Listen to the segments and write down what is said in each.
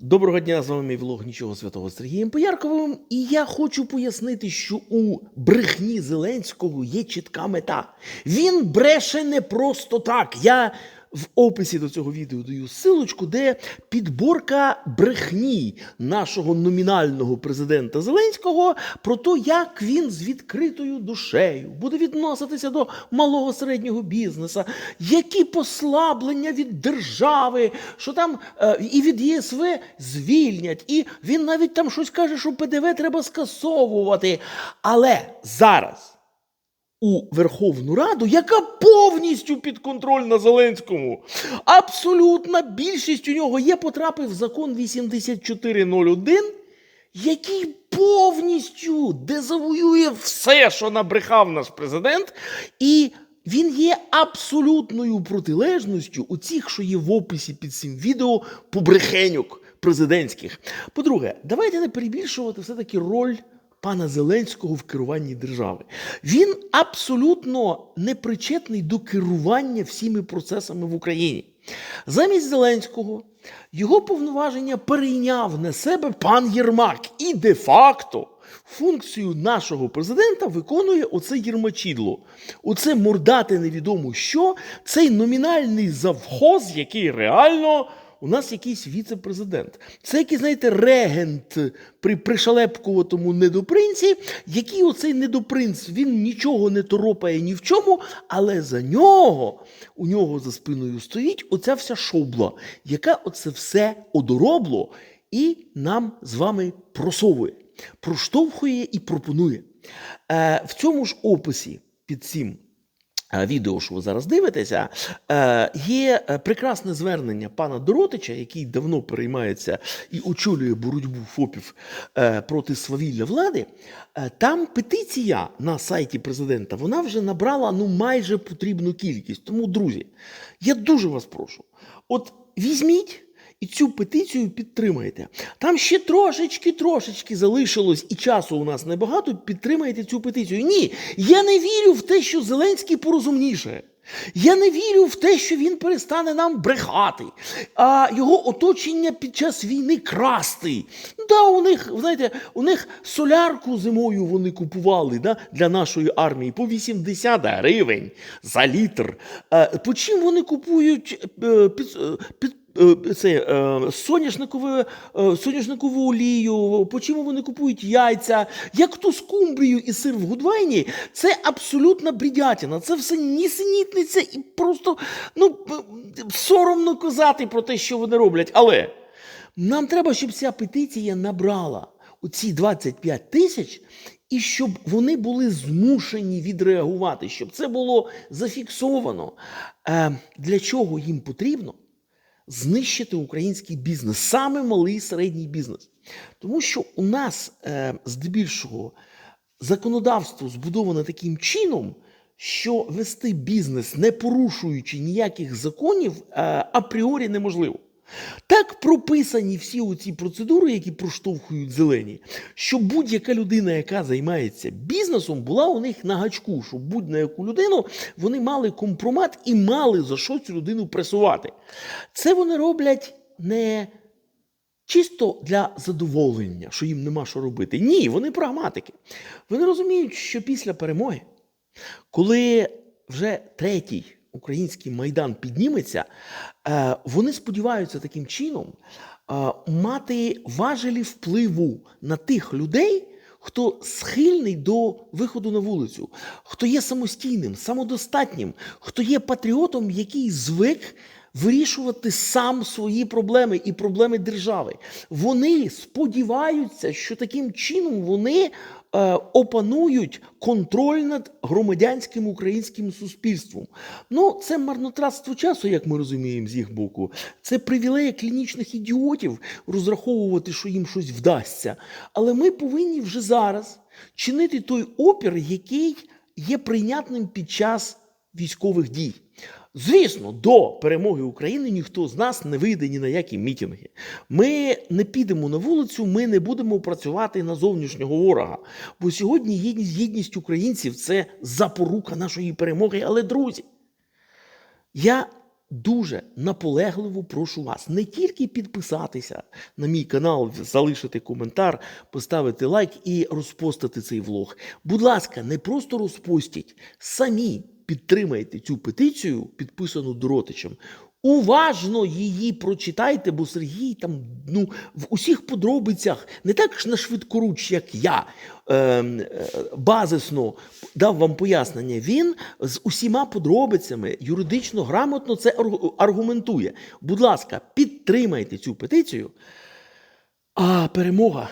Доброго дня, з вами мій влог Нічого Святого з Сергієм Поярковим. І я хочу пояснити, що у брехні Зеленського є чітка мета. Він бреше не просто так. Я в описі до цього відео даю силочку, де підборка брехні нашого номінального президента Зеленського про те, як він з відкритою душею буде відноситися до малого середнього бізнеса, які послаблення від держави, що там е, і від ЄСВ звільнять, і він навіть там щось каже, що ПДВ треба скасовувати. Але зараз у Верховну Раду, яка повністю підконтрольна Зеленському. Абсолютна більшість у нього є, потрапив закон 8401, який повністю дезавуює все, що набрехав наш президент, і він є абсолютною протилежністю у цих, що є в описі під цим відео побрехеньок президентських. По-друге, давайте не перебільшувати все-таки роль пана Зеленського в керуванні держави. Він абсолютно не причетний до керування всіми процесами в Україні. Замість Зеленського його повноваження перейняв на себе пан Єрмак і де-факто. Функцію нашого президента виконує оце Єрмачідло. Оце мордати невідомо що, цей номінальний завхоз, який реально у нас якийсь віце-президент. Це який, знаєте, регент при пришалепкуватому недопринці, який оцей недопринц, він нічого не торопає ні в чому, але за нього, у нього за спиною стоїть оця вся шобла, яка оце все одоробло і нам з вами просовує, проштовхує і пропонує. Е, в цьому ж описі під цим відео, що ви зараз дивитеся, е, є е, прекрасне звернення пана Доротича, який давно переймається і очолює боротьбу ФОПів е, проти свавілля влади. Е, Там петиція на сайті президента вона вже набрала ну майже потрібну кількість. Тому, друзі, я дуже вас прошу, от візьміть. І цю петицію підтримайте. Там ще трошечки, трошечки залишилось, і часу у нас небагато. Підтримайте цю петицію. Ні, я не вірю в те, що Зеленський порозумніше. Я не вірю в те, що він перестане нам брехати, а його оточення під час війни красти. Да, у них, знаєте, у них солярку зимою вони купували да, для нашої армії по 80 гривень за літр. Е, По чим вони купують е, під, е, під це, е, соняшникову, е, олію, по чому вони купують яйця, як ту скумбрію і сир в Гудвайні, це абсолютна брідятина. Це все нісенітниця і просто ну, е, соромно казати про те, що вони роблять. Але нам треба, щоб ця петиція набрала оці 25 тисяч. І щоб вони були змушені відреагувати, щоб це було зафіксовано. Е, для чого їм потрібно? Знищити український бізнес, саме малий середній бізнес. Тому що у нас е, здебільшого законодавство збудоване таким чином, що вести бізнес, не порушуючи ніяких законів, е, апріорі неможливо. Так прописані всі оці процедури, які проштовхують зелені, щоб будь-яка людина, яка займається бізнесом, була у них на гачку, щоб будь-на яку людину вони мали компромат і мали за що цю людину пресувати. Це вони роблять не чисто для задоволення, що їм нема що робити. Ні, вони прагматики. Вони розуміють, що після перемоги, коли вже третій український майдан підніметься, е, вони сподіваються таким чином е, мати важелі впливу на тих людей. Хто схильний до виходу на вулицю, хто є самостійним, самодостатнім, хто є патріотом, який звик вирішувати сам свої проблеми і проблеми держави. Вони сподіваються, що таким чином вони е, опанують контроль над громадянським українським суспільством. Ну, це марнотратство часу, як ми розуміємо з їх боку. Це привілея клінічних ідіотів розраховувати, що їм щось вдасться. Але ми повинні вже зараз чинити той опір, який є прийнятним під час військових дій. Звісно, до перемоги України ніхто з нас не вийде ні на які мітинги. Ми не підемо на вулицю, ми не будемо працювати на зовнішнього ворога. Бо сьогодні єдність, єдність українців це запорука нашої перемоги. Але, друзі, я дуже наполегливо прошу вас не тільки підписатися на мій канал, залишити коментар, поставити лайк і розпостити цей влог. Будь ласка, не просто розпостіть, самі підтримайте цю петицію, підписану Доротичем. Уважно її прочитайте, бо Сергій там ну, в усіх подробицях не так ж на швидкоруч, як я, е, е, базисно дав вам пояснення. Він з усіма подробицями юридично грамотно це аргументує. Будь ласка, підтримайте цю петицію. А перемога,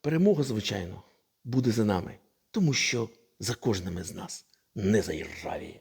перемога, звичайно, буде за нами, тому що за кожним із нас не заіржавіє.